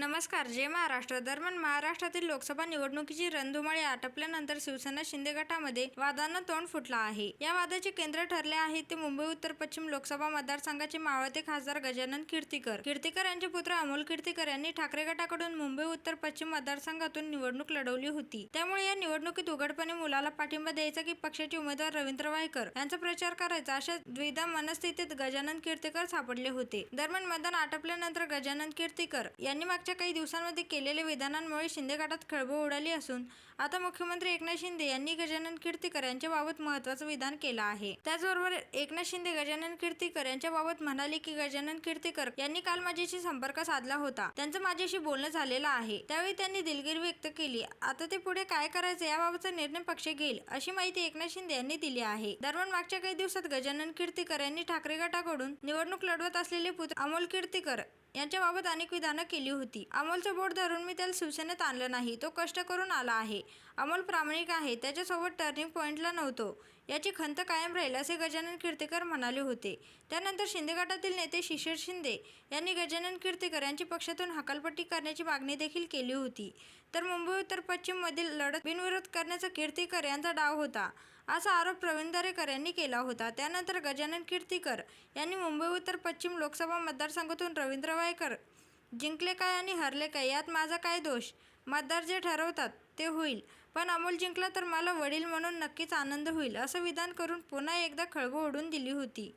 नमस्कार जय महाराष्ट्र. दरम्यान महाराष्ट्रातील लोकसभा निवडणुकीची रणधुमाळी आटपल्यानंतर शिवसेना शिंदे गटामध्ये वादांना तोंड फुटला आहे. या वादाचे केंद्र ठरले आहे ते मुंबई उत्तर पश्चिम लोकसभा मतदारसंघाचे मावळते खासदार गजानन कीर्तीकर. कीर्तीकर यांचे पुत्र अमोल कीर्तीकर यांनी ठाकरे गटाकडून मुंबई उत्तर पश्चिम मतदारसंघातून निवडणूक लढवली होती. त्यामुळे या निवडणुकीत उघडपणे मुलाला पाठिंबा द्यायचा की पक्षाचे उमेदवार रवींद्र वायकर यांचा प्रचार करायचा अशा द्विधा मनस्थितीत गजानन कीर्तीकर सापडले होते. दरम्यान मतदान आटपल्यानंतर गजानन कीर्तीकर यांनी मागच्या काही दिवसांमध्ये केलेल्या विधानांमुळे शिंदे गटात खळबळ उडाली असून आता मुख्यमंत्री एकनाथ शिंदे यांनी गजानन कीर्तीकर यांच्याबाबत महत्त्वाचं विधान केलं आहे. त्याचबरोबर एकनाथ शिंदे गजानन कीर्तीकर यांच्याबाबत म्हणाले की गजानन कीर्तीकर यांनी काल माझ्याशी संपर्क साधला होता. त्यांचं माझ्याशी बोलणं झालेलं आहे. त्यावेळी त्यांनी दिलगिरी व्यक्त केली आता ते पुढे काय करायचं याबाबतचा निर्णय पक्ष घेईल अशी माहिती एकनाथ शिंदे यांनी दिली आहे. दरम्यान मागच्या काही दिवसात गजानन कीर्तीकर यांनी ठाकरे गटाकडून निवडणूक लढवत असलेले पुत्र अमोल कीर्तीकर यांच्याबाबत अनेक विधानं केली होती. अमोलचं बोट धरून मी त्याला शिवसेनेत आणलं नाही. तो कष्ट करून आला आहे. अमोल प्रामाणिक आहे. त्याच्यासोबत टर्निंग पॉईंटला नव्हतो. याची खंत कायम राहील असे गजानन कीर्तीकर म्हणाले होते. त्यानंतर शिंदे गटातील नेते शिशिर शिंदे यांनी गजानन कीर्तीकर यांची पक्षातून हकालपट्टी करण्याची मागणी देखील केली होती. तर मुंबई उत्तर पश्चिममधील लढत बिनविरोध करण्याचा कीर्तीकर यांचा डाव होता. असा आरोप प्रवीण दरेकर यांनी केला होता. त्यानंतर गजानन कीर्तीकर यांनी मुंबई उत्तर पश्चिम लोकसभा मतदारसंघातून रवींद्र वायकर जिंकले काय आणि हरले काय यात माझा काय दोष? मतदार जे ठरवतात ते होईल. पण अमोल जिंकला तर मला वडील म्हणून नक्कीच आनंद होईल असं विधान करून पुन्हा एकदा खळबळ ओढून दिली होती.